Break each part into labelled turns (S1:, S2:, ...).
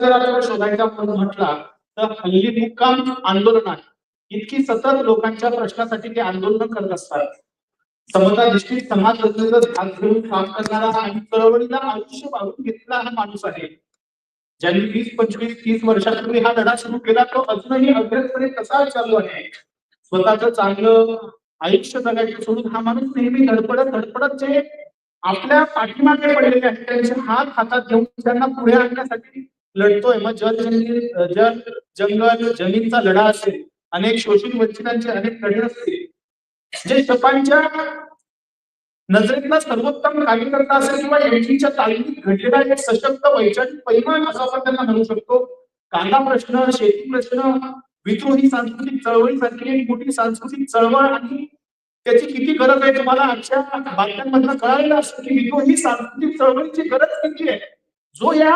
S1: जर शोधायचा म्हणून म्हटला तर हल्ली मुक्काम आंदोलन आहे. इतकी सतत लोकांच्या प्रश्नासाठी ते आंदोलन करत असतात. समताधिष्ठित समाज रचनेचा भाग घेऊन काम करणारा आणि चळवळीला आयुष्य वाढून घेतला हा माणूस आहे. ज्यांनी वीस पंचवीस तीस वर्षापूर्वी हा लढा सुरू केला तो अजूनही अभ्यासपणे कसा चालू आहे? स्वतःच चांगलं आयुष्य जगायचं सोडून हा माणूस नेहमी धडपडत धडपडत जे आपल्या पाठीमागे पडलेले आहेत त्यांचे हात हातात घेऊन त्यांना पुढे आणण्यासाठी लढतोय. मग जल जल जंगल जमीनचा लढा असेल अनेक शोषण वंचितांचे अनेक लढे असतील. जे जपानच्या नजरेतला सर्वोत्तम कार्यकर्ता असेल किंवा एमजीच्या तालमीत घडलेला एक सशक्त वैचारिक परिमाण असं आपण त्यांना म्हणू शकतो. कांदा प्रश्न शेती प्रश्न विद्रोही सांस्कृतिक चळवळीसारखी एक मोठी सांस्कृतिक चळवळ आणि त्याची किती गरज आहे तुम्हाला आजच्या बातम्यांमधनं कळायला असतं की विद्रोही सांस्कृतिक चळवळीची गरज किती आहे? जो या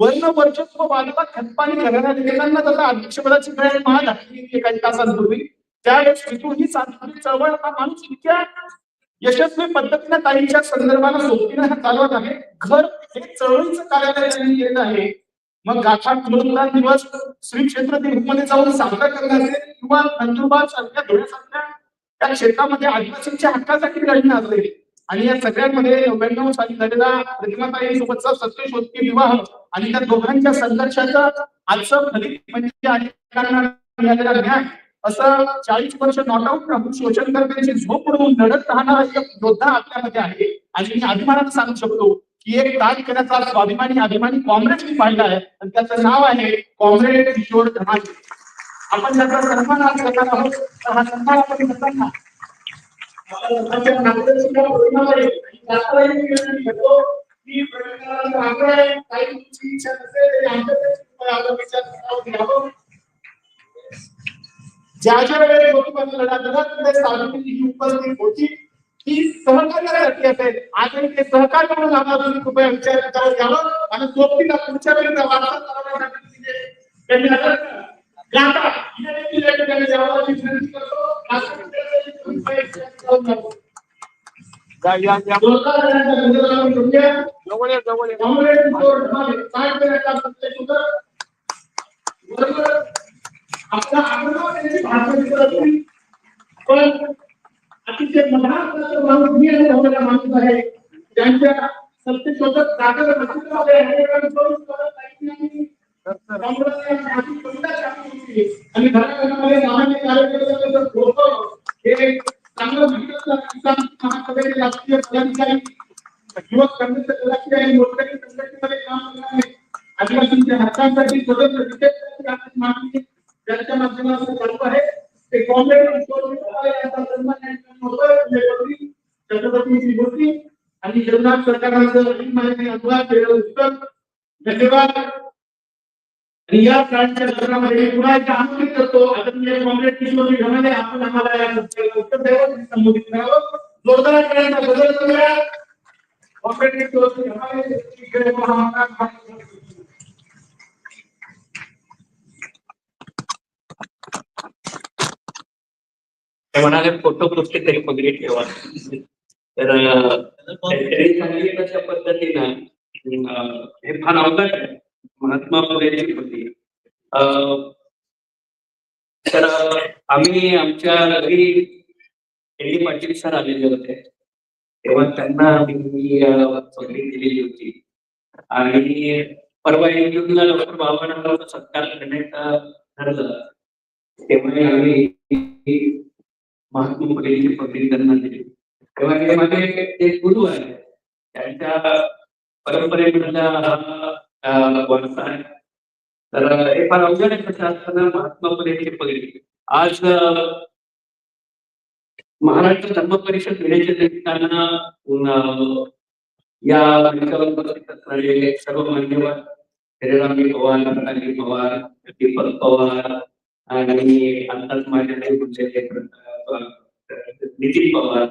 S1: वर्ण वर्चस्व वादाला खतपाणी घालण्यात गेल्यानं त्याला अध्यक्षपदाची वेळ महाग घातली काही तासांपूर्वी. त्यावेळेस विद्रोही सांस्कृतिक चळवळ हा माणूस इतक्या यशस्वी पद्धतीने ताईंच्या संदर्भाला सोबतीने चालवत आहे. घर हे चळवळीचं कार्यालय त्यांनी येत आहे. मग गाथा पुनरुत्थान दिवस श्री क्षेत्रमध्ये जाऊन साजरा करणं असेल किंवा नंदुरबार सारख्या धुळ्यासारख्या त्या क्षेत्रामध्ये आदिवासींच्या हक्कासाठी लढणं असेल. आणि या सगळ्यांमध्ये नव्याण्णव साली झालेला प्रतिमाताई सोबतचा सत्यशोधकी विवाह आणि त्या दोघांच्या संघर्षाचा आजचं फलित म्हणजे अनेकांना मिळालेला ज्ञान. असं चाळीस वर्ष नॉट आउट राहून शोषण करण्याची झोप उडवून लढत राहणारा एक योद्धा आपल्यामध्ये आहे. आणि मी अभिमानानं सांगू शकतो की एक कार्यकर्त्याचा स्वाभिमानी अभिमानी काँग्रेस मी पाहिला आहे. आणि त्याचं नाव आहे काँग्रेस किशोर धनाजी आपण त्याचा सन्मान आज करणार आहोत. तर हा सन्मान आपण करताना आपण मी आग्रह आहे, काही तुमची इच्छा नसेल तरी आपला विचार घ्यावं. ज्या ज्या वेळेस ज्योतिबाचा लढा झाला त्या सावित्रीची ही उपस्थित होती ही सहकार्यासाठी असेल. आजही ते सहकार्य म्हणून आम्हाला तुम्ही कृपया विचार करावा घ्यावं. आणि सोबतीला पुढच्या वेळेला वाटचाल करण्यासाठी त्यांनी आता या देखील या ठिकाणी विनंती करतो. आपला आग्रह त्यांची भाषा करत नाही. पण अतिशय मधात माणूस मी अनुभवलेला माणूस आहे. ज्यांच्या सत्तेसोबत नसलेल्या अनेकांनी होती? आणि घराघरामध्ये सामान्य कार्यकर्त्यांचं होतं. हे चांगलं म्हटलं किसान महासभेचे राष्ट्रीय पदाधिकारी युवक पदाधिकारी आणि संघटनेमध्ये काम करणारे आदिवासींच्या हक्कांसाठी स्वतंत्र विशेष मागणी ज्यांच्या माध्यमातून चालू आहे ते काँग्रेस आणि छत्रपती मूर्ती आणि जगन्नाथ सरकारांचं धन्यवाद या प्राणच्या दर्शनामध्ये पुन्हा एकदा आमंत्रित करतो. आदरणीय काँग्रेस किशोरी ढमाले आपण आम्हाला या उत्तर द्यावं संबोधित करावं. जोरदार करण्याचा बदल करूया. काँग्रेस किशोरी ढमाले जय महाराष्ट्र
S2: ते म्हणाले फोटो पुस्तक तरी पगडी ठेवा. तर त्यांनी सांगितलं तशा पद्धतीनं हे फार अवघड आहे. महात्मा फुलेची होती तर आम्ही आमच्या घरी एडी पाटील सर आलेले होते. तेव्हा त्यांना मी चौकडी दिलेली होती. आणि परवा एंडला डॉक्टर बाबांना सत्कार करण्याचा ठरलं तेव्हा आम्ही महात्मा फुलेची पगडी त्यांना दिली. तेव्हा हे माझे ते गुरु आहे त्यांच्या परंपरेमधला हा वारसा आहे. तर हे फार अवघड आहे कसं असताना महात्मा फुलेची पगडी आज महाराष्ट्र धर्म परिषद घेण्याच्या निमित्तानं या मंचावर उपस्थित असणारे सर्व मान्यवर हिरेरामी पवार नंदानी पवार दीपक पवार आणि आताच माझ्याकडे बोललेले नितीन पवार.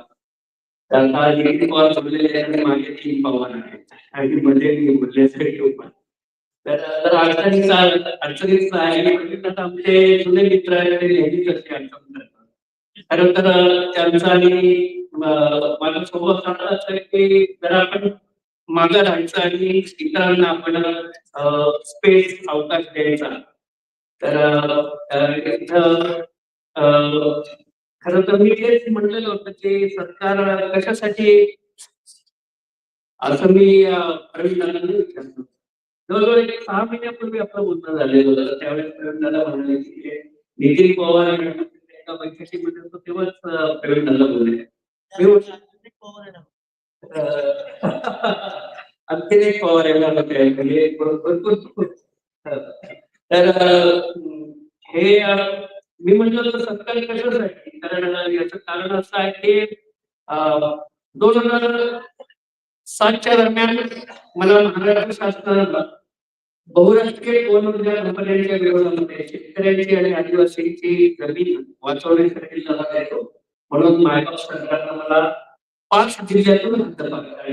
S2: त्यांना नितीन पवार बोललेले आहेत आणि माझे तीन पवार आहेत. आणि मध्ये मी बोलण्यासाठी उभा तर अडचणीचा अडचणीच आहे. आता आमचे जुने मित्र आहेत ते नेहमीच असते अडचण करतात. खरं तर त्यांचा आणि अं, सोबत स्वभाव असं की जर आपण मागं राहायचं आणि इतरांना आपण स्पेस अवकाश द्यायचा तर अ, इथं अ, तर मी तेच म्हटलेलं होतं की सरकार कशासाठी असं मी अ, विचारतो जवळजवळ एक सहा महिन्यापूर्वी आपलं बोलणं झालेलं होतं. त्यावेळेस प्रवीण म्हणाले की नितीन पवार एका बैठकीमध्ये होतो तेव्हाच अ, बोलले. आणखीन एक पवार येणार होते म्हणजे भरपूर तर हे मी म्हटलं तर सरकार कशासाठी? कारण अ, याचं कारण असं आहे की दोन हजार सातच्या दरम्यान मला महाराष्ट्र शासनाला बहुराष्ट्रीय वन कंपन्यांच्या विरोधामध्ये शेतकऱ्यांची आणि आदिवासींची जमीन वाचवण्यासाठी लढा देतो. म्हणून मायबाप सरकारनं मला पाच जिल्ह्यातून हद्दपार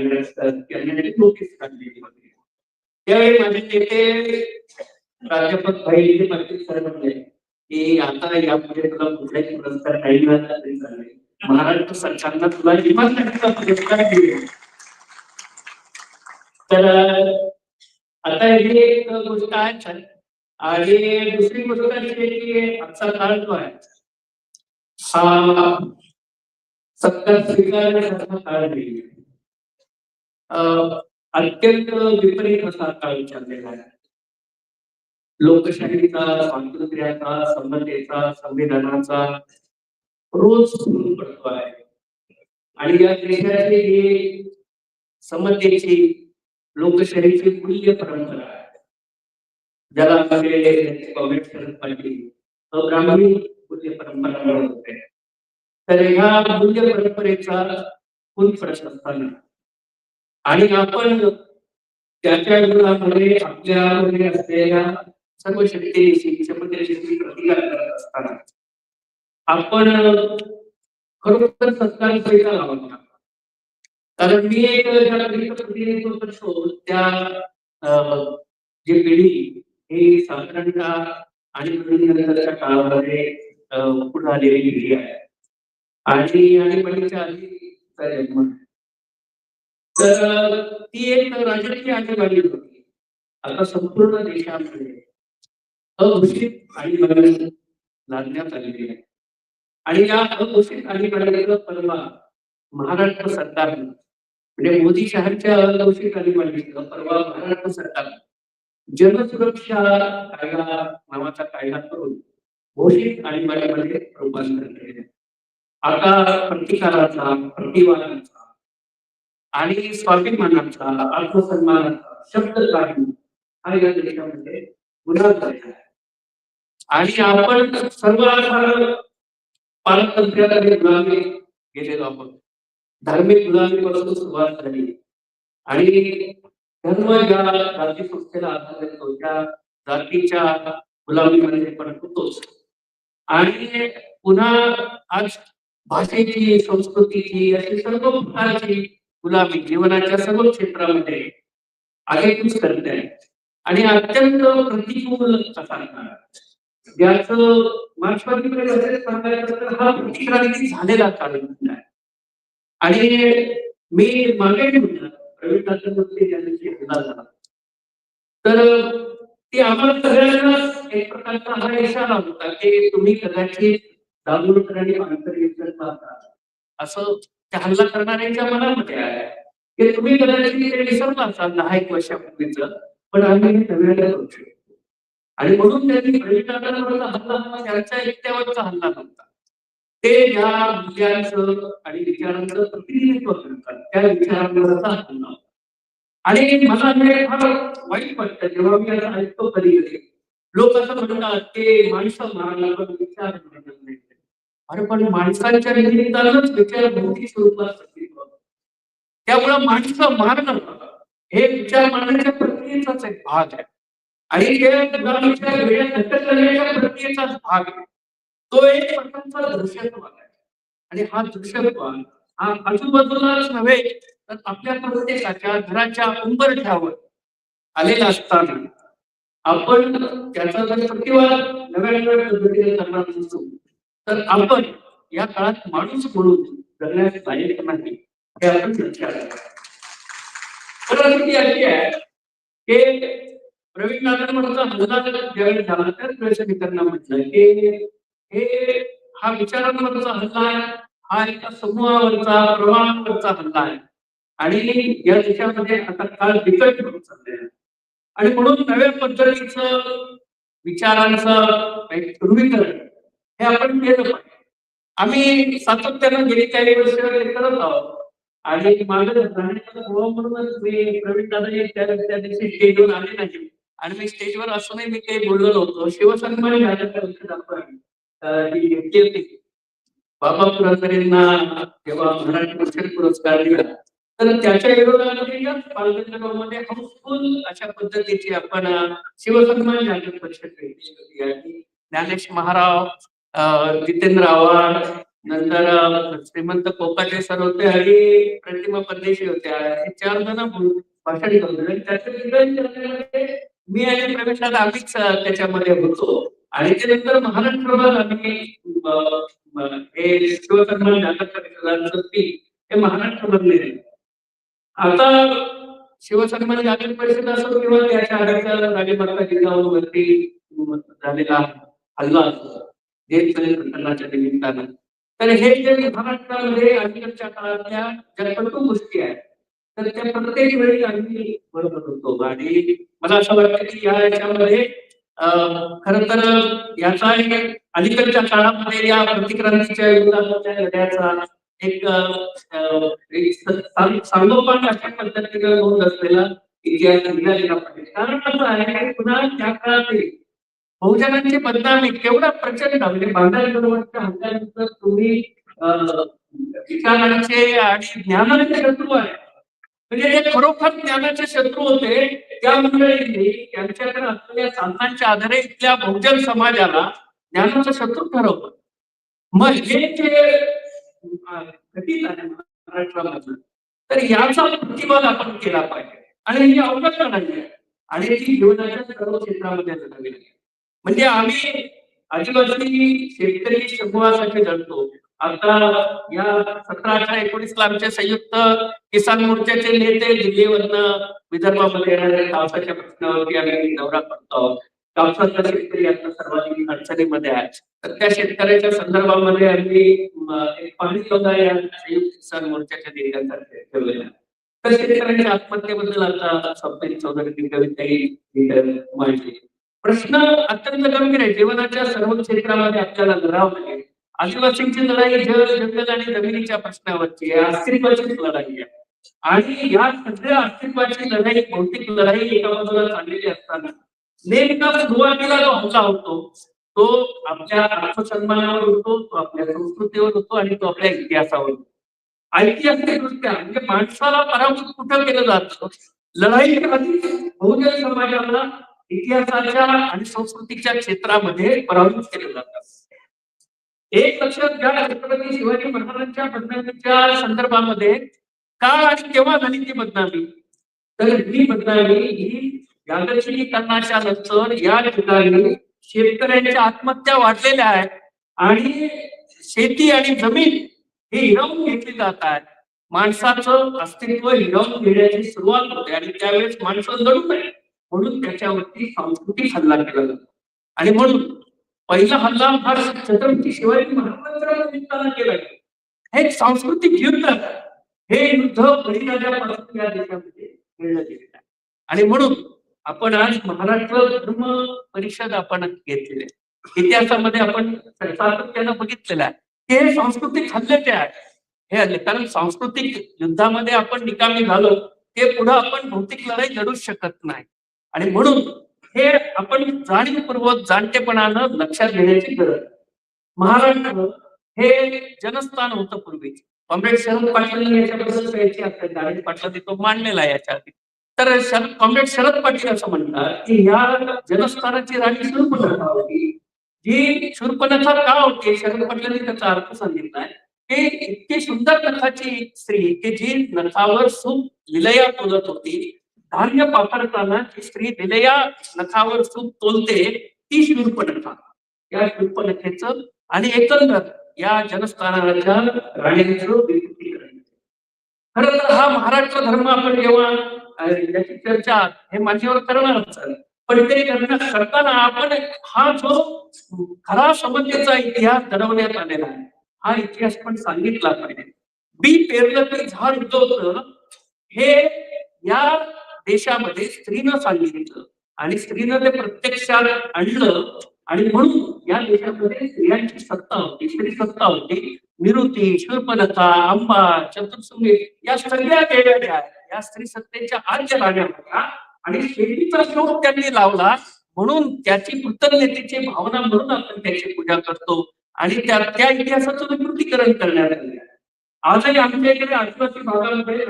S2: नोटीस काढलेली होती. त्यावेळी माझे नेते प्राध्यापक भाई इथे पाटील सर म्हणले की आता यापुढे तुला कुठलाही पुरस्कार काही मिळाला तरी चालेल. महाराष्ट्र सरकारनं तुला इमानदारीचा पुरस्कार दिले. तर आता ही एक गोष्ट आहे छान आणि दुसरी गोष्ट अशी आहे की आजचा काळ जो आहे हा सत्ता स्वीकारण्यासारखा काळ नाही अत्यंत विपरीत असा काळ विचारलेला आहे. लोकशाहीचा स्वातंत्र्याचा समतेचा संविधानाचा रोज सुरू पडतो आहे. आणि या देशाची ही समतेची लोकशाहीची मूल्य परंपरा आहे. ज्याला आपले पाहिजे अब्राह्मणी मूल्य परंपरा म्हणत होते तर ह्या मूल्य परंपरेचा खूप प्रश्न आणि आपण त्याच्या गुणामध्ये आपल्यामध्ये असलेल्या सर्व शक्तीनिशी क्षमतेशी प्रतिकार करत असताना आपण खरोखर सरकार पैसा लावला कारण मी एक ज्या पिढीचं प्रतिनिधित्व त्या जे पिढी ही साधारणतः आणि नंतरच्या काळामध्ये पुढे आलेली पिढी आहे. आणि आणि पडीच्या आधी जन्म तर ती एक राजकीय आणीबाणी होती. आता संपूर्ण देशामध्ये अघोषित आणीबाणी लादण्यात आलेली आहे. आणि या अघोषित आणीबाणीचा परवा महाराष्ट्र सरकारने म्हणजे मोदी शहरच्या अघोषित आणीबाणीचं परवा महाराष्ट्र सरकार जनसुरक्षा कायदा नावाचा कायदा करून घोषित आणीबाणीमध्ये रूपांतर केले. आता प्रतिकाराचा प्रतिवादांचा आणि स्वाभिमानाचा आत्मसन्मानाचा शब्द काढून हा या देशामध्ये गुन्हा झालेला आहे. आणि आपण सर्व पारतंत्र्याकडे गुलामी गेलेलो आहोत. धार्मिक उदाहरणीपासून सुरुवात झाली. आणि धर्म ज्या जाती संस्थेला आधार देतो. त्या जातीच्या गुलामीमध्ये पण होतोच. आणि पुन्हा आज भाषेची संस्कृतीची अशी सर्व प्रकारची गुलामी जीवनाच्या सर्व क्षेत्रामध्ये आगेकूच करते आहे. आणि अत्यंत प्रतिकूल असा काळ. मार्क्सवादीकडे असेल सांगायचं तर हा प्रतिक्रांती झालेला काळ आहे. आणि मी मागे प्रवीण दासगुप्ते यांनी झाला. तर ती आम्हाला सगळ्यांनाच एक प्रकारचा हा इशारा होता की तुम्ही कदाचित दाभोळकर आणि पानसर यांच्यात असं त्या हल्ला करणाऱ्यांच्या मनामध्ये आहे. की तुम्ही कदाचित ते विसरला असाल दहा एक वर्षापूर्वीच पण आम्ही हे सगळ्यांना करू शकतो. आणि म्हणून त्यांनी प्रवीण दादांवरचा हल्ला त्यांच्या एकट्यावरचा हल्ला नव्हता. ते ज्या मूल्यांचं आणि विचारांचं प्रतिनिधित्व करतात त्या विचारांवरचा हल्ला आणि मला हे फार वाईट वाटतं जेव्हा मी असं ऐकतो कधी कधी. लोक असं म्हणतात ते माणसं मारायला पण विचार मारत नाही अरे पण माणसांच्या निमित्तानंच विचार भौतिक स्वरूपात अस्तित्व त्यामुळं माणसं मारणं हे विचार मारण्याच्या प्रक्रियेचाच एक भाग आहे. आणि ते गुलामीच्या वेळेत नक्कल करण्याच्या प्रक्रियेचाच भाग आहे. तो एक प्रकारचा दहशतवाद आहे. आणि हा दहशतवाद हा आजूबाजूलाच नव्हे तर आपल्या प्रत्येकाच्या घराच्या उंबरठ्यावर आलेला असताना आपण त्याचा जर प्रतिवाद नव्या नव्या पद्धतीने करणार नसतो तर आपण या काळात माणूस म्हणून जगण्यास लायक नाही हे आपण लक्षात परिस्थिती अशी आहे की प्रवीण दादांवरचा हल्ला ज्यावेळी झाला त्याच वेळेस मी त्यांना म्हटलं की हे हा विचारांवरचा हल्ला आहे. हा एका समूहावरचा प्रवाहावरचा हल्ला आहे. आणि या देशामध्ये आता काळ बिकट होत चालले आणि म्हणून नव्या पद्धतीचं विचारांचं एक ध्रुवीकरण हे आपण केलं पाहिजे. आम्ही सातत्यानं गेली काही वर्ष करत आहोत. आणि माझं राहण्याचा म्हणूनच मी प्रवीण दादा त्या दिवशी स्टेजवर आले नाही. आणि मी स्टेजवर असूनही मी काही बोललो नव्हतो. शिवसन्मान जी होती. बाबा पुरंदरेंना जेव्हा मराठी भाषण पुरस्कार दिला तर त्याच्या विरोधामध्ये या पालघरमध्ये हाऊसफुल अशा पद्धतीची आपण शिवसन्मान जागृत परिषद घेतली होती. आणि ज्ञानेश महाराव जितेंद्र आव्हाड नंतर श्रीमंत कोकाटे सर होते आणि प्रतिमा परदेशी होत्या. हे चार जण भाषण करत आणि त्याच्या मी आणि प्रवेशात आम्हीच त्याच्यामध्ये होतो. आणि त्यानंतर महाराष्ट्रभर आम्ही हे शिवसन्मान जागृत आता शिवसन्मान जागृत परिषद असो किंवा त्याच्या आधीचा राजमाता जिल्ह्यावरती झालेला हल्ला असो देश प्रकरणाच्या निमित्तानं. तर हे जे महाराष्ट्रामध्ये अलीकडच्या काळातल्या ज्या कटू गोष्टी आहेत तर त्या प्रत्येक वेळी आम्ही बरोबर होतो. आणि मला असं वाटतं की या याच्यामध्ये खर तर याचा एक अलीकडच्या काळामध्ये या प्रतिक्रांतीच्या युद्धाच्या लढ्याचा एक अं, अशा पद्धतीने होत असलेला इतिहास लिहिला पाहिजे. कारण असं आहे पुन्हा त्या काळातील बहुजनांची बदनामी केवढा प्रचंड म्हणजे बांधाऱ्याबरोबरच्या हल्ल्यानंतर तुम्ही अं, विचारांचे आणि ज्ञानाचे शत्रू आहे. म्हणजे जे खरोखर ज्ञानाचे शत्रू होते त्या मंडळींनी त्यांच्याकडे असलेल्या साधनांच्या आधारे इथल्या बहुजन समाजाला ज्ञानाचा शत्रू ठरवलं. मग हे जे घटित आहे महाराष्ट्रामधलं तर याचा प्रतिवाद आपण केला पाहिजे. आणि ही अवगत नाही आणि ती जीवनाच्या सर्व क्षेत्रामध्ये जगावी लागेल. म्हणजे आम्ही आदिवासी शेतकरी समूहासाठी लढतो आता या सतरा अठरा एकोणीसला आमचे संयुक्त किसान मोर्चाचे नेते दिल्लीवरनं विदर्भामध्ये येणाऱ्या पावसाच्या प्रश्नावरती आम्ही दौरा करतो. कापसाचा शेतकरी आता सर्वाधिक अडचणीमध्ये आहे तर त्या शेतकऱ्याच्या संदर्भामध्ये आम्ही एक पाणी योजना या संयुक्त किसान मोर्चाच्या नेत्यांतर्फे ठेवलेल्या तर शेतकऱ्यांच्या आत्महत्येबद्दल आता स्वप्नील चौधरी कविताही मांडली प्रश्न अत्यंत गंभीर आहे. जीवनाच्या सर्व क्षेत्रामध्ये आपल्याला लढावं लागेल आदिवासींची लढाई जल जंगल आणि जमिनीच्या प्रश्नावरची आहे अस्तित्वाचीच लढाई आहे. आणि या सगळ्या अस्तित्वाची लढाई भौतिक लढाई एका बाजूला चाललेली असताना नेमका सुरुवातीला जो हल्ला होतो तो आपल्या आत्मसन्मानावर होतो तो आपल्या संस्कृतीवर होतो आणि तो आपल्या इतिहासावर होतो. ऐतिहासिकदृष्ट्या म्हणजे माणसाला पराभूत कुठं केलं जातं? लढाई आधी बहुजन समाजाला इतिहासाच्या आणि संस्कृतीच्या क्षेत्रामध्ये पराभूत केलं जातं. एक लक्षात घ्या छत्रपती शिवाजी महाराजांच्या बदनामीच्या संदर्भामध्ये का आणि केव्हा झाली ती बदनामी? तर ही बदनामी ही यादर्शनीकरणाच्या नंतर या ठिकाणी शेतकऱ्यांच्या आत्महत्या वाढलेल्या आहेत आणि शेती आणि जमीन ही हिरावून घेतली जात आहे माणसाचं अस्तित्व हिरावून घेण्याची सुरुवात होते आणि त्यावेळेस माणसं लढू नये म्हणून त्याच्यावरती सांस्कृतिक हल्ला केला जातो. आणि म्हणून पहिला हल्ला हा छत्रपती शिवाजी महाराजांच्या निमित्तानं केला हे एक सांस्कृतिक युद्ध हे युद्ध बळीराजापासून या देशामध्ये मिळलं गेलेलं आहे. आणि म्हणून आपण आज महाराष्ट्र धर्म परिषद आपण घेतलेले इतिहासामध्ये आपण सातत्यानं बघितलेलं आहे. की हे सांस्कृतिक हल्ले ते आहे. हे हल्ले कारण सांस्कृतिक युद्धामध्ये आपण निकामी झालो ते पुढे आपण भौतिक लढाई लढूच शकत नाही. आणि म्हणून हे आपण जाणीवपूर्वक जाणतेपणानं लक्षात घेण्याची गरज महाराष्ट्र हे जनस्थान होतं पूर्वी कॉम्रेड शरद पाटील याच्याबद्दल याची असेल तो मांडलेला आहे याच्या आधी. तर शरद कॉम्रेड शरद पाटील असं म्हणतात की ह्या जनस्थानाची राणी शूर्पणखा होती? जी शूर्पणखा का होती? शरद पाटलांनी त्याचा अर्थ सांगितलाय की इतकी सुंदर नखाची स्त्री की जी नखावर सुख लिलया बोलत होती धान्य पापरताना स्त्री लिलया नखावर सूप तोलते ती शूर्पणखा या शूर्पणखेचं आणि एकंदर या जनस्थानाच्या राणीचं खरं तर हा महाराष्ट्र धर्म आपण जेव्हा याची चर्चा हे माझ्यावर करणारच पण ते करण्या- करताना आपण हा जो खरा समतेचा इतिहास घडवण्यात आलेला आहे हा इतिहास पण सांगितला पाहिजे. बी पेरलं ते झाड उगवतं हे या देशामध्ये स्त्रीनं सांगितलं आणि स्त्रीनं ते प्रत्यक्षात आणलं आणि म्हणून या देशामध्ये स्त्रियांची सत्ता होती. स्त्री सत्ता होती. निरुती शूर्पणखा अंबा चतुर्सुंगी या सगळ्या देव्या ज्या आहेत या स्त्री सत्तेच्या आज राण्या होत्या आणि शेतीचा शोध त्यांनी लावला. म्हणून त्याची कृतज्ञतेची भावना म्हणून आपण त्याची पूजा करतो. आणि त्या त्या इतिहासाचं विकृतीकरण करण्यात आले. आजही आमच्या इकडे आदिवासी भागामध्ये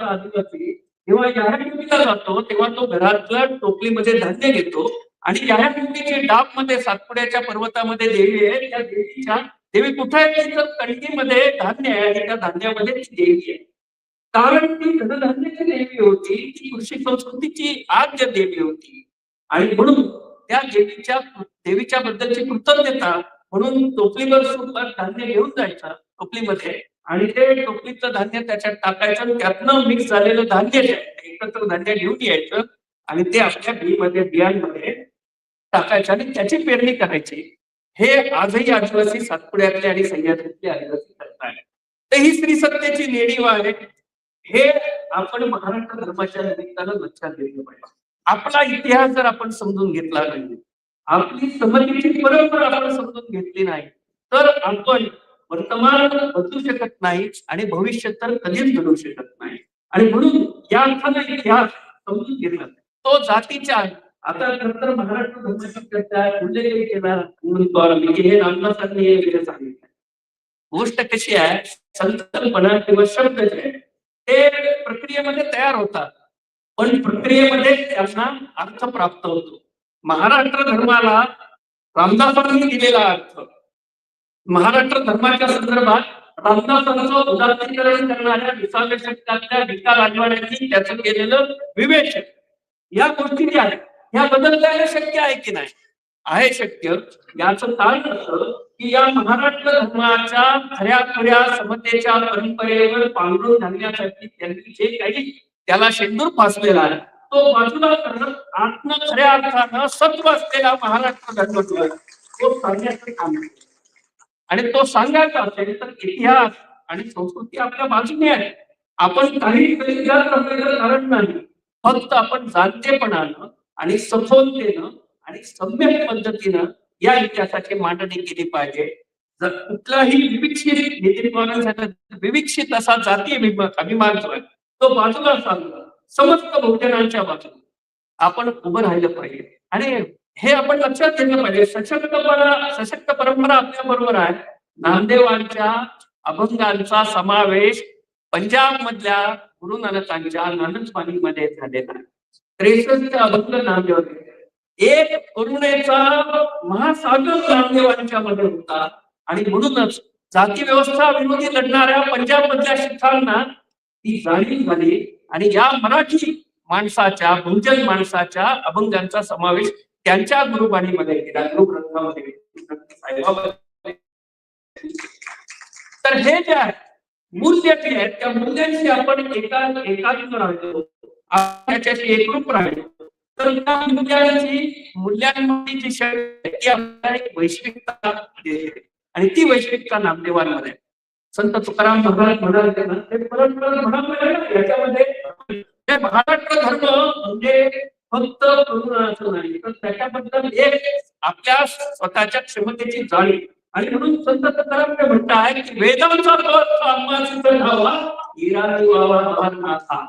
S2: आदिवासी जेव्हा जाहीरमुखीला जातो तेव्हा तो घरातल्या टोपलीमध्ये धान्य घेतो. आणि जाहीरमुखीची डाबमध्ये सातपुड्याच्या पर्वतामध्ये देवी आहे. त्या देवीच्या देवी कुठे आहे? तर कणकीमध्ये धान्य आहे आणि त्या धान्यामध्ये ती देवी आहे. कारण ती धनधान्याची देवी होती. ती कृषी संस्कृतीची आद्य देवी होती. आणि म्हणून त्या देवीच्या देवीच्या बद्दलची कृतज्ञता म्हणून टोपलीवर सुद्धा धान्य घेऊन जायचं टोपलीमध्ये. आणि ते टोपलीचं धान्य त्याच्यात टाकायचं आणि त्यातनं मिक्स झालेलं धान्य जे एकत्र धान्य घेऊन यायचं आणि ते आपल्या बीमध्ये बियांमध्ये टाकायचं आणि त्याची पेरणी करायची. हे आजही आदिवासी सातपुड्यातले आणि सह्याद्रीतले आदिवासी करतात तर ही स्त्री सत्तेची नेणीव आहे. हे आपण महाराष्ट्र धर्माच्या निमित्तानं लक्षात घेतलं पाहिजे. आपला इतिहास जर आपण समजून घेतला नाही आपली समतेची परंपरा आपण समजून घेतली नाही तर आपण वर्तमान बदलू शकत नाही आणि भविष्य तर कधीच घडू शकत नाही. आणि म्हणून या अर्थानं इतिहास समजून घेतला. तो जातीच्या आहे. आता खरंतर महाराष्ट्र धर्माची उल्लेख केला हे रामदासांनी हे सांगितलं. गोष्ट कशी आहे? संकल्पना किंवा शब्द जे आहे, ते प्रक्रियेमध्ये तयार होतात. पण प्रक्रियेमध्ये त्यांना अर्थ प्राप्त होतो. महाराष्ट्र धर्माला रामदासांनी दिलेला अर्थ. महाराष्ट्र धर्माच्या संदर्भात रामदासांचं उदात्तीकरण करणाऱ्या विसाव्या शतकातल्या राजवाड्यांनी त्याचं केलेलं विवेचन. या गोष्टी ज्या आहेत या बदलताना शक्य आहे की नाही? आहे शक्य. याचं कारण असं की या महाराष्ट्र धर्माच्या खऱ्या खऱ्या समतेच्या परंपरेवर पांघरून घालण्यासाठी त्यांनी जे काही त्याला शेंदूर फासलेला आहे तो बाजूला करणं आत्म खऱ्या अर्थानं सत्व असलेला महाराष्ट्र धर्म तो सांगण्याचं काम आहे. आणि तो सांगायचा असेल तर इतिहास आणि संस्कृती आपल्या बाजूने आहे. आपण काही कारण नाही. फक्त आपण जाणतेपणानं आणि सखोलतेनं आणि सम्यक पद्धतीनं या इतिहासाची मांडणी केली पाहिजे. जर कुठलाही विविक्षित नीतीपणासाठी विविक्षित असा जातीय अभिमान जो आहे तो बाजूला सांगणं समस्त बहुजनांच्या बाजूला आपण उभं राहिलं पाहिजे. आणि हे आपण लक्षात घेतलं पाहिजे. सशक्तपणा सशक्त परंपरा आपल्या बरोबर आहे. नामदेवांच्या अभंगांचा समावेश पंजाब मधल्या गुरु नानकांच्या नानकवाणीमध्ये झालेला आहे. त्रेसष्ट अभंग नामदेव एक करुणेचा महासागर नामदेवांच्या मध्ये होता. आणि म्हणूनच जाती व्यवस्था विरोधी लढणाऱ्या पंजाब मधल्या शिखांना ती जाणीव झाली. आणि या मराठी माणसाच्या बहुजन माणसाच्या अभंगांचा समावेश त्यांच्या गुरुबाणीमध्ये केला गुरुग्रंथामध्ये साईबाबा तर हे जे आहे मूल्य जे आहेत त्या मूल्यांशी आपण एका एकाच राहतो. त्याच्याशी एकरूप राहतो. तर त्या मूल्यांची मूल्यांमध्ये जी शक्ती ती आपल्याला एक वैश्विकता आणि ती वैश्विकता नामदेवांमध्ये संत तुकाराम महाराज म्हणाले ना ते परत म्हणाले याच्यामध्ये महाराष्ट्र धर्म म्हणजे फक्त करुणाचं नाही तर त्याच्याबद्दल एक आपल्या स्वतःच्या क्षमतेची जाणीव. आणि म्हणून संत तुकाराम म्हणता आहे की वेदांचा तो व्हावा इराणी व्हावा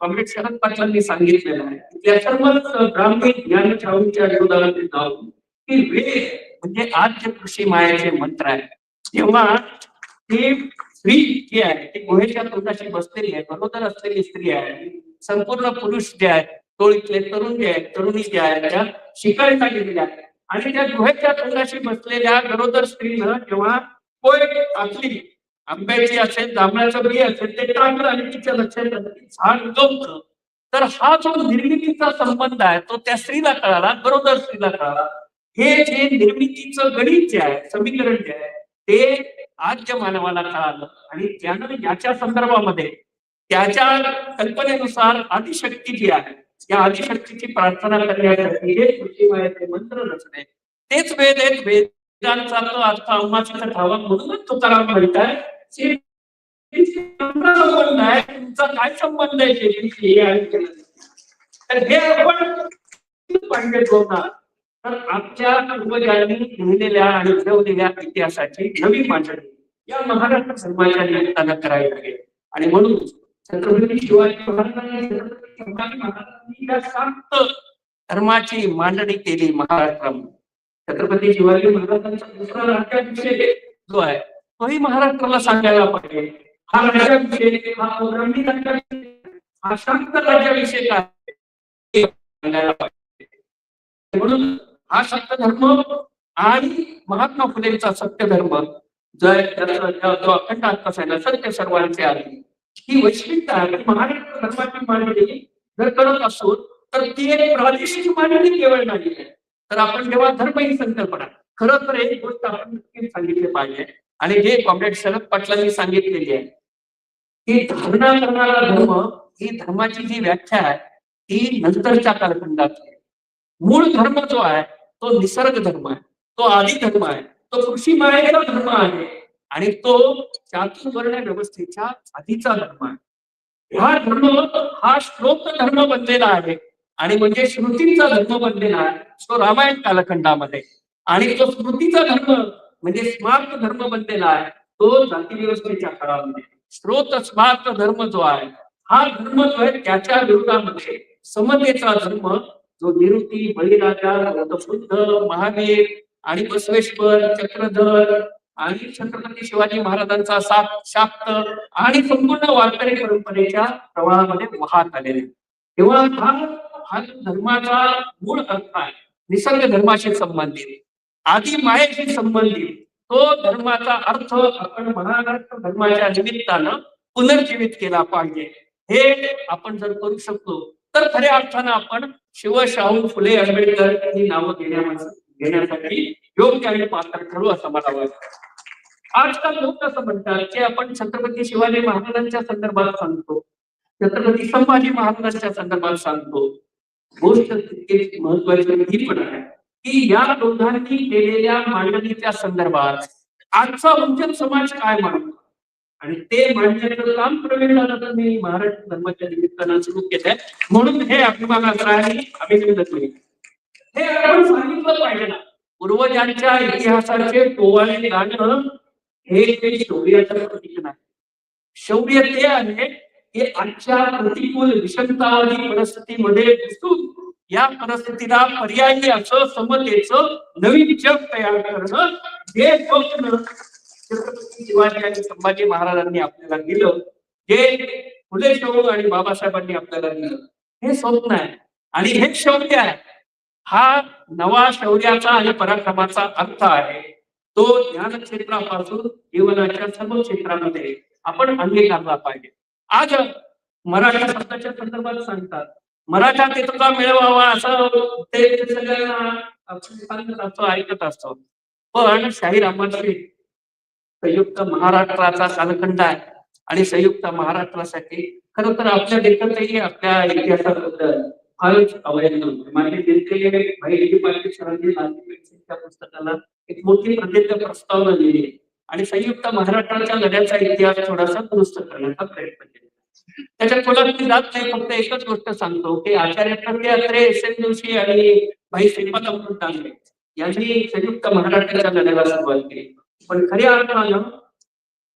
S2: कॉम्रेड शरद पाटलांनी सांगितलेलं आहे या सर्वच ब्राह्मण ज्ञान चाळूच्या योगदानाने जाऊन की वेद म्हणजे आद्य कृषी मायाचे मंत्र आहे. तेव्हा ती स्त्री जी आहे ती गुहेच्या तोंडाशी बसलेली आहे बरोबर असलेली स्त्री आहे. संपूर्ण पुरुष जे आहेत टोळीतले तरुण जे आहेत तरुणी जे आहेत त्या शिकायला गेलेल्या आहेत आणि त्या गुहेच्या तोंडाशी बसलेल्या गरोदर स्त्रीनं जेव्हा कोय टाकली आंब्याची असेल जांभळाचं बी असेल ते टाकलं आणि तिच्या लक्षात आलं की झाड जमत तर हा जो निर्मितीचा संबंध आहे तो त्या स्त्रीला कळाला गरोदर स्त्रीला कळाला. हे जे निर्मितीचं गणित जे आहे समीकरण जे आहे ते आजच्या मानवाला कळालं आणि त्यानं याच्या संदर्भामध्ये त्याच्या कल्पनेनुसार आदिशक्ती जी आहे या आदिशक्तीची प्रार्थना करण्यासाठी हे कृषीमायाचे मंत्र रचले. तेच वेद आहेत. वेदांचा तो अर्थ अम्माचा ठावा म्हणूनच तुकाराम म्हणत आहे. तुमचा संबंध आहे तुमचा काय संबंध आहे? शेतीशी हे तर हे आपण पाहिजे तर आमच्या पूर्वजांनी लिहिलेल्या आणि घडवलेल्या इतिहासाची नवी मांडणी या महाराष्ट्र धर्माच्या निमित्तानं करावी लागेल. आणि म्हणून छत्रपती शिवाजी महाराजांनी छत्रपती संभाजी महाराजांनी या शांत धर्माची मांडणी केली महाराष्ट्रामध्ये छत्रपती शिवाजी महाराजांचा दुसरा राज्याभिषेक जो आहे तोही महाराष्ट्राला सांगायला पाहिजे. हा राज्याभिषेक हा पौराणिक राज्याभिषेक हा शांत राज्याभिषेक आहे सांगायला पाहिजे. म्हणून हा सत्य धर्म आणि महात्मा फुलेंचा सत्य धर्म जर जो- अखंड आत्मास आहे ना सत्य सर्वांचे आहे ही वैश्विकता आहे. महाराष्ट्र धर्माची मांडणी जर करत असो तर ती एक प्रादेशिक मांडणी केवळ नाही आहे. तर आपण जेव्हा धर्म ही संकल्पना खरं तर एक गोष्ट आपण नक्कीच सांगितली पाहिजे. आणि जे कॉम्रेड शरद पाटलांनी सांगितलेली आहे की धारणा करणारा धर्म ही धर्माची जी व्याख्या आहे ती नंतरच्या कालखंडात आहे. मूळ धर्म जो आहे तो निसर्ग धर्म आहे तो आदी धर्म आहे तो कृषी मायेचा धर्म आहे आणि तो चातुर्वर्ण व्यवस्थेच्या आधीचा धर्म आहे. हा धर्म हा श्लोक धर्म बनलेला आहे आणि म्हणजे श्रुतींचा धर्म बनलेला आहे तो रामायण कालखंडामध्ये. आणि तो स्मृतीचा धर्म म्हणजे स्मार्त धर्म बनलेला आहे तो जाती व्यवस्थेच्या काळामध्ये. स्रोत स्मार्त धर्म जो आहे हा धर्म जो आहे त्याच्या विरोधामध्ये समतेचा धर्म जो निरुती बळीराजा गौतमबुद्ध महावीर आणि बसवेश्वर चक्रधर आणि छत्रपती शिवाजी महाराजांचा सात शाक्त आणि संपूर्ण वारकरी परंपरेच्या प्रवाहामध्ये वाहत आलेले. तेव्हा हा हा धर्माचा मूळ अर्थ आहे. निसर्ग धर्माशी संबंधित. आधी मायेशी संबंधित. तो धर्माचा अर्थ आपण महाराष्ट्र धर्माच्या निमित्तानं पुनर्जीवित केला पाहिजे. हे आपण जर करू शकतो तर खऱ्या अर्थानं आपण शिवशाहू फुले आंबेडकर ही नावं घेण्या घेण्यासाठी योग्य आणि पात्र ठरू असं मला वाटतं. आजकाल लोक असं म्हणतात की आपण छत्रपती शिवाजी महाराजांच्या संदर्भात सांगतो. छत्रपती संभाजी महाराजांच्या संदर्भात सांगतो. गोष्ट तितकीच महत्वाची ही पण आहे की या दोघांनी केलेल्या मांडणीच्या संदर्भात आजचा वंचन समाज काय मानतो आणि ते मांडण्याचं काम प्रवीण मी महाराष्ट्र धर्माच्या निमित्तानं सुरू केलंय. म्हणून हे अभिमानाचं आहे अभिनंदन होईल हे आपण सांगितलं पाहिजे ना पूर्वजांच्या इतिहासाचे पोवाडे गाणं हे ते शौर्याचं प्रतीक नाही. शौर्य ते आहे की आजच्या प्रतिकूल विषमतावादी परिस्थितीमध्ये घुसून या परिस्थितीला पर्यायी असं समतेचं नवीन जग तयार करणं हे फक्त छत्रपती शिवाजी आणि संभाजी महाराजांनी आपल्याला दिलं. जे फुले शाहू आणि बाबासाहेबांनी आपल्याला दिलं. हे स्वप्न आहे. आणि हे शौर्य आहे. हा नवा शौर्याचा आणि पराक्रमाचा अर्थ आहे. तो ज्ञान क्षेत्रापासून जीवनाच्या सर्व क्षेत्रामध्ये आपण अंगीकारला पाहिजे. आज मराठा शब्दाच्या संदर्भात सांगतात. मराठा तितका मिळवावा असं ते सगळ्यांना आपण सांगत असतो ऐकत असतो. पण शाहीर अहमद संयुक्त महाराष्ट्राचा कालखंड आहे. आणि संयुक्त महाराष्ट्रासाठी खर तर आपल्या देशातही आपल्या इतिहासाबद्दल फारच अवयव माझे भाई पाटील सरांनी नाशिकच्या पुस्तकाला एक मोठी प्रसिद्ध प्रस्तावना लिहिली आणि संयुक्त महाराष्ट्राच्या लढ्याचा इतिहास थोडासा दुरुस्त करण्याचा प्रयत्न केला. त्याच्या खोलात मी जात नाही फक्त एकच गोष्ट सांगतो की आचार्य अत्रे एस एन जोशी आणि भाई श्रीपाद अमृत डांगे यांनी संयुक्त महाराष्ट्राच्या लढ्याला सुरुवात केली. पण खऱ्या अर्थानं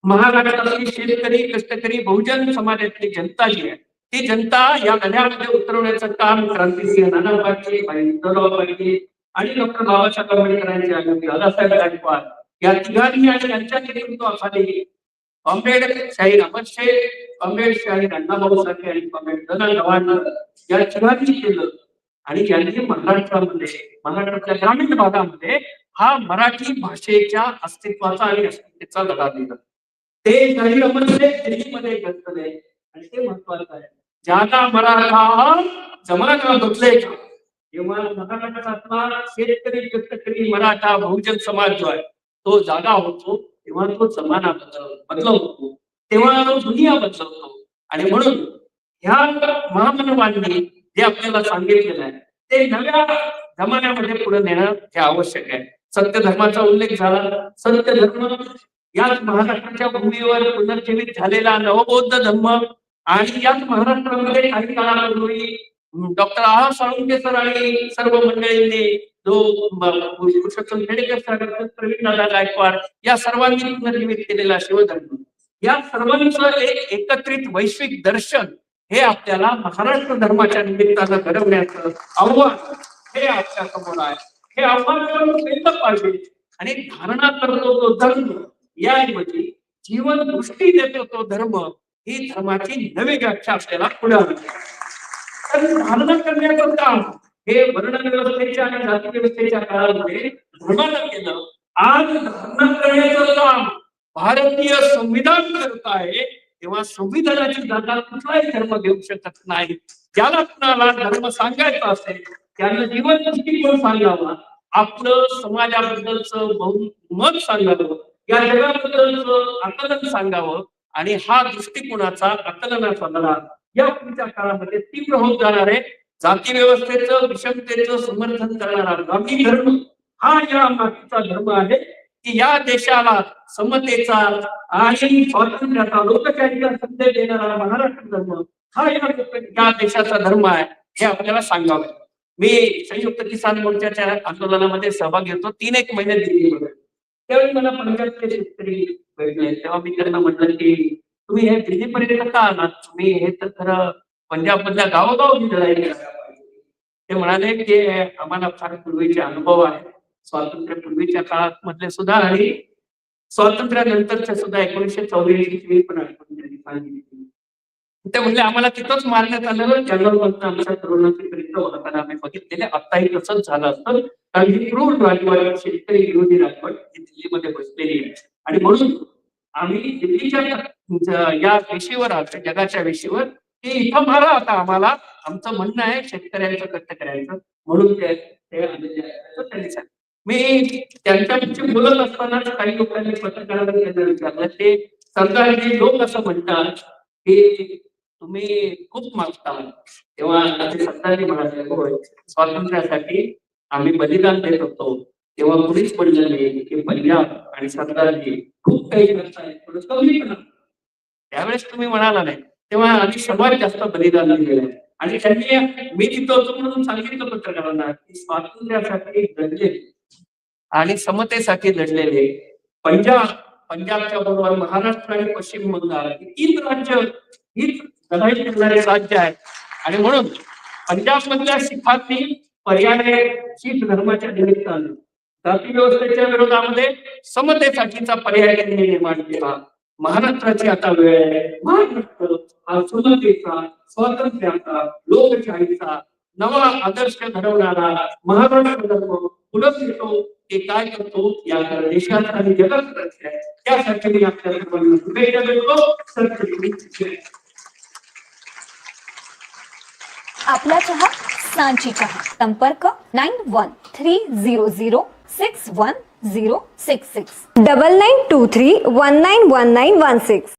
S2: महाराष्ट्रातली शेतकरी कष्टकरी बहुजन समाजातली जनता जी आहे ती जनता या लढ्यामध्ये उतरवण्याचं काम क्रांतिसिंह नानाबाजी पाटील भाई आणि डॉक्टर बाबासाहेब आंबेडकरांचे दादासाहेब गायकवाड या तिघांनी आणि यांच्या नेतृत्वाखाली कॉम्रेड शाहीर अहमद शेख कॉम्रेड शाहीर अण्णाभाऊ साठे आणि कॉम्रेड या तिघांनी केलं. आणि यांनी महाराष्ट्रामध्ये महाराष्ट्राच्या ग्रामीण भागामध्ये हा मराठी भाषेच्या अस्तित्वाचा आणि अस्मितेचा लढा दिला. ते काही अहमद दिल्लीमध्ये आणि ते महत्वाचं आहे. ज्याला मराठा जमाना बदलेगा जेव्हा महाराष्ट्रातला शेतकरी कष्टकरी मराठा बहुजन समाज जो आहे तो जागा होतो तेव्हा तो जमाना बदल बदलवतो तेव्हा तो दुनिया बदलवतो आणि म्हणून ह्या महामानवांनी जे आपल्याला सांगितलेलं आहे ते नव्या जमान्यामध्ये पुढे नेणं हे आवश्यक आहे. सत्य धर्माचा उल्लेख झाला. सत्य धर्म याच महाराष्ट्राच्या भूमीवर पुनर्जीवित झालेला नवबौद्ध धर्म आणि याच महाराष्ट्रामध्ये काही काळापूर्वी डॉक्टर आह साळुंके सर आणि सर्व मंडळींनी जो पुरुषोत्तम खेडेकर सर प्रवीण गायकवाड या सर्वांनी पुनर्जीवित केलेला शिवधर्म. या सर्वांचं एक एकत्रित वैश्विक दर्शन हे आपल्याला महाराष्ट्र धर्माच्या निमित्तानं घडवण्याचं आव्हान हे आपल्यासमोर आहे. हे आव्हान केलं पाहिजे आणि धारणा करतो तो धर्म. याऐवजी जीवन दृष्टी देतो तो धर्म ही धर्माची नवी व्याख्या आपल्याला पुढे तर धारणा करण्याचं काम हे वर्ण व्यवस्थेच्या आणि जाती व्यवस्थेच्या काळामध्ये धर्मानं केलं. आज धारणा करण्याचं काम भारतीय संविधान करत आहे. तेव्हा संविधानाची जागा कुठलाही धर्म घेऊ शकत नाही. ज्याला कुणाला धर्म सांगायचा असेल त्यानं जीवन दृष्टिकोन सांगावा? आपलं समाजाबद्दलचं बहु- मत सांगावं. या जगाबद्दलचं आकलन सांगावं. आणि हा दृष्टिकोनाचा आकलनाचा लढा या पुढच्या काळामध्ये तीव्र होत जाणार आहे. जाती व्यवस्थेचं विषमतेचं समर्थन करणारा गांधी धर्म हा या मातीचा धर्म आहे की या देशाला समतेचा आणि स्वातंत्र्याचा लोकशाहीचा संदेश देणारा महाराष्ट्र धर्म हा या देशाचा धर्म आहे हे आपल्याला सांगावं. मी संयुक्त किसान मोर्चाच्या आंदोलनामध्ये सहभाग घेतो. तीन एक महिने दिल्ली त्यावेळी मला पंजाबचे शेतकरी भेटले तेव्हा मी त्यांना म्हटलं की तुम्ही हे दिल्लीपर्यंत का आलात? तुम्ही हे तर खरं पंजाब मधल्या गावोगाव लढाई ते म्हणाले की आम्हाला फार पूर्वीचे अनुभव आहे स्वातंत्र्य पूर्वीच्या काळात मधले सुद्धा आणि स्वातंत्र्यानंतरच्या सुद्धा एकोणीसशे चौऱ्याऐंशी पण आठवण त्यांनी सांगितली. ते म्हणले आम्हाला तिथंच मारण्यात आलं जंगलमधनं आमच्या तरुणाची परीक्षा होताना आम्ही बघितलेले आताही तसंच झालं असतं. कारण ही क्रूर राजवाट शेतकरी विरोधी राजवाट ही दिल्लीमध्ये बसलेली आहे. आणि म्हणून आम्ही दिल्लीच्या या विषयीवर आहोत जगाच्या विषयीवर की इथं मारा आता आम्हाला. आमचं म्हणणं आहे शेतकऱ्यांचं कष्ट करायचं. म्हणून ते त्यांनी सांगितलं. मी त्यांच्याविषयी बोलत असताना काही लोकांनी पत्रकारांना विचारलं. ते सरकारचे लोक असं म्हणतात हे तुम्ही खूप मागता तेव्हा ते म्हणाले होय स्वातंत्र्यासाठी आम्ही बलिदान देत होतो. तेव्हा कुणीच म्हणलं की पंजाब आणि सरकारने खूप काही करताय थोडं कमी करा. त्यावेळेस तुम्ही म्हणाला नाही तेव्हा आम्ही सर्वात जास्त बलिदान दिलेलं आहे. आणि त्यांनी मी तिथं होतो म्हणून सांगितलं पत्रकारांना की स्वातंत्र्यासाठी लढलेले आणि समतेसाठी लढलेले पंजाब पंजाबच्या बरोबर महाराष्ट्र आणि पश्चिम बंगाल ही तीन राज्य ही लढाई करणारे राज्य आहे आणि म्हणून पंजाब मधल्या शिखांनी पर्याय शीख धर्माच्या निमित्तानं जाती व्यवस्थेच्या विरोधामध्ये समतेसाठीचा पर्याय त्यांनी निर्माण केला. महाराष्ट्राची आता वेळ आहे. महाराष्ट्र हा समतेचा स्वातंत्र्याचा लोकशाहीचा नवा आदर्श घडवणारा महाराष्ट्र धर्म पुढं येतो ते देशात
S3: आपला चहा सांची चहा संपर्क nine one three zero zero six one zero six six
S4: double nine two three one nine one nine one six